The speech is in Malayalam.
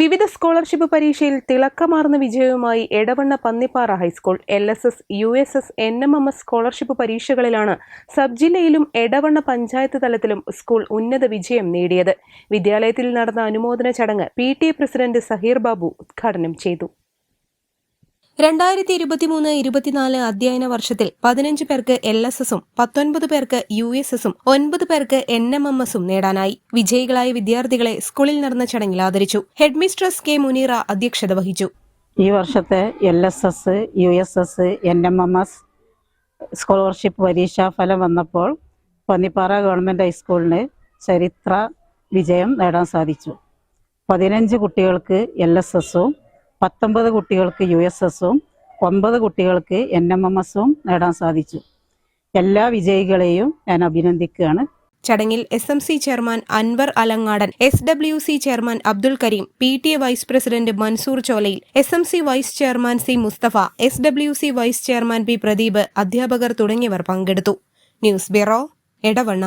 വിവിധ സ്കോളർഷിപ്പ് പരീക്ഷയിൽ തിളക്കമാർന്ന വിജയവുമായി Edavanna Pannippara high school L S S U S S N M M S scholarship പരീക്ഷകളിലാണ് sub ജില്ലയിലും എടവണ്ണ പഞ്ചായത്ത് തലത്തിലും സ്കൂൾ ഉന്നത വിജയം നേടിയത്. വിദ്യാലയത്തിൽ നടന്ന അനുമോദന ചടങ്ങ് P T A president Saheer Babu ഉദ്ഘാടനം ചെയ്തു. രണ്ടായിരത്തി ഇരുപത്തിമൂന്ന് ഇരുപത്തിനാല് അധ്യയന വർഷത്തിൽ പതിനഞ്ച് പേർക്ക് എൽ എസ് എസും പത്തൊൻപത് പേർക്ക് യു എസ് എസും ഒൻപത് പേർക്ക് എൻ എം എം എസും നേടാനായി വിജയികളായ വിദ്യാർത്ഥികളെ സ്കൂളിൽ നടന്ന ചടങ്ങിൽ ആദരിച്ചു. ഹെഡ്മിസ്ട്രസ് കെ മുനീറ അധ്യക്ഷത വഹിച്ചു. ഈ വർഷത്തെ L S S U S S N M M S scholarship പരീക്ഷാ ഫലം വന്നപ്പോൾ പന്നിപ്പാറ ഗവൺമെന്റ് ഹൈസ്കൂളിന് ചരിത്ര വിജയം നേടാൻ സാധിച്ചു. പതിനഞ്ച് കുട്ടികൾക്ക് എൽ എസ് എസും പത്തൊമ്പത് കുട്ടികൾക്ക് യു എസ് എസും ഒമ്പത് കുട്ടികൾക്ക് എൻ എം എം എസും നേടാൻ സാധിച്ചു. എല്ലാ വിജയികളെയും ഞാൻ അഭിനന്ദിക്കുകയാണ്. ചടങ്ങിൽ S M C chairman Anwar Alangadan S W C chairman Abdul Kareem P T A vice president Mansoor Cholayil S M C vice chairman C Musthafa S W C vice chairman P Pradeep അധ്യാപകർ തുടങ്ങിയവർ പങ്കെടുത്തു. News bureau Edavanna.